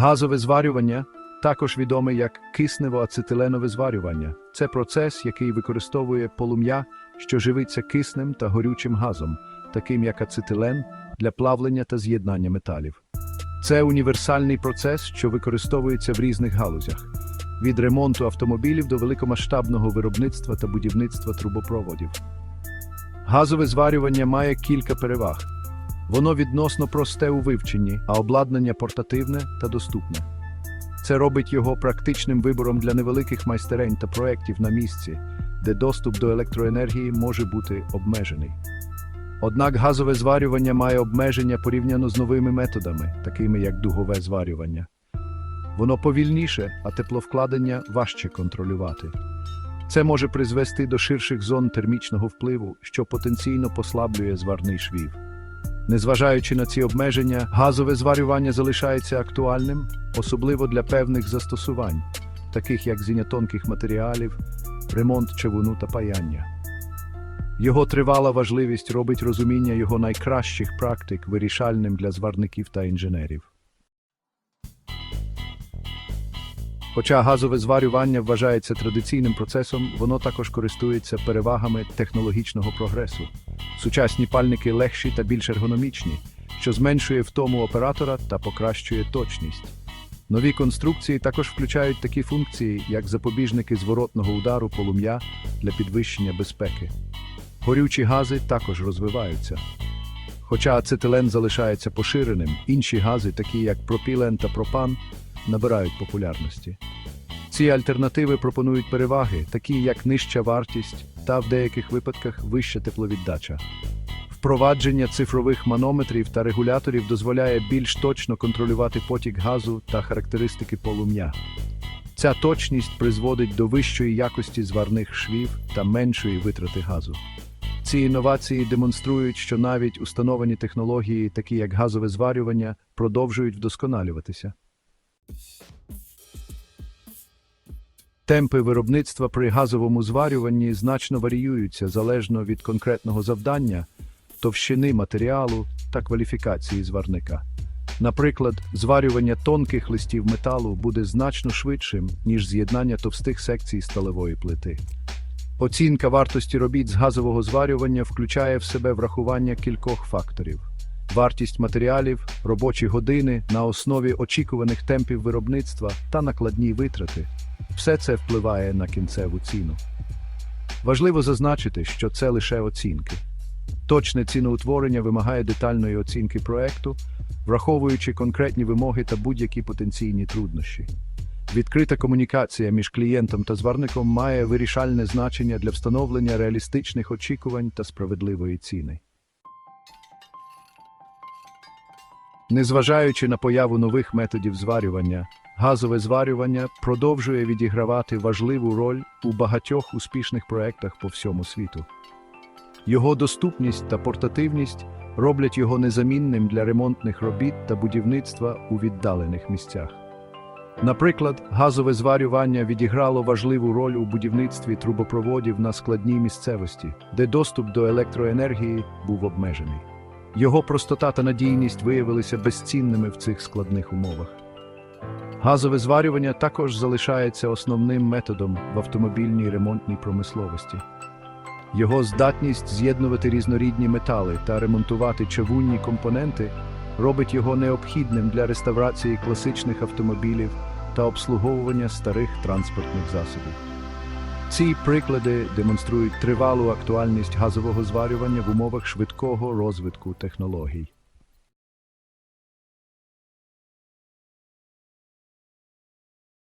Газове зварювання також відоме як киснево-ацетиленове зварювання. Це процес, який використовує полум'я, що живиться киснем та горючим газом, таким як ацетилен, для плавлення та з'єднання металів. Це універсальний процес, що використовується в різних галузях від ремонту автомобілів до великомасштабного виробництва та будівництва трубопроводів. Газове зварювання має кілька переваг. Воно відносно просте у вивченні, а обладнання портативне та доступне. Це робить його практичним вибором для невеликих майстерень та проєктів на місці, де доступ до електроенергії може бути обмежений. Однак газове зварювання має обмеження порівняно з новими методами, такими як дугове зварювання. Воно повільніше, а тепловкладення важче контролювати. Це може призвести до ширших зон термічного впливу, що потенційно послаблює зварний швів. Незважаючи на ці обмеження, газове зварювання залишається актуальним, особливо для певних застосувань, таких як зінятонких матеріалів, ремонт чавуну та паяння. Його тривала важливість робить розуміння його найкращих практик вирішальним для зварників та інженерів. Хоча газове зварювання вважається традиційним процесом, воно також користується перевагами технологічного прогресу. Сучасні пальники легші та більш ергономічні, що зменшує втому оператора та покращує точність. Нові конструкції також включають такі функції, як запобіжники зворотного удару полум'я для підвищення безпеки. Горючі гази також розвиваються. Хоча ацетилен залишається поширеним, інші гази, такі як пропілен та пропан, набирають популярності. Ці альтернативи пропонують переваги, такі як нижча вартість та в деяких випадках вища тепловіддача. Впровадження цифрових манометрів та регуляторів дозволяє більш точно контролювати потік газу та характеристики полум'я. Ця точність призводить до вищої якості зварних швів та меншої витрати газу. Ці інновації демонструють, що навіть установлені технології, такі як газове зварювання, продовжують вдосконалюватися. Темпи виробництва при газовому зварюванні значно варіюються залежно від конкретного завдання, товщини матеріалу та кваліфікації зварника. Наприклад, зварювання тонких листів металу буде значно швидшим, ніж з'єднання товстих секцій сталевої плити. Оцінка вартості робіт з газового зварювання включає в себе врахування кількох факторів: вартість матеріалів, робочі години на основі очікуваних темпів виробництва та накладні витрати. Все це впливає на кінцеву ціну. Важливо зазначити, що це лише оцінки. Точне ціноутворення вимагає детальної оцінки проекту, враховуючи конкретні вимоги та будь-які потенційні труднощі. Відкрита комунікація між клієнтом та зварником має вирішальне значення для встановлення реалістичних очікувань та справедливої ціни. Незважаючи на появу нових методів зварювання, газове зварювання продовжує відігравати важливу роль у багатьох успішних проєктах по всьому світу. Його доступність та портативність роблять його незамінним для ремонтних робіт та будівництва у віддалених місцях. Наприклад, газове зварювання відіграло важливу роль у будівництві трубопроводів на складній місцевості, де доступ до електроенергії був обмежений. Його простота та надійність виявилися безцінними в цих складних умовах. Газове зварювання також залишається основним методом в автомобільній ремонтній промисловості. Його здатність з'єднувати різнорідні метали та ремонтувати чавунні компоненти робить його необхідним для реставрації класичних автомобілів та обслуговування старих транспортних засобів. Ці приклади демонструють тривалу актуальність газового зварювання в умовах швидкого розвитку технологій.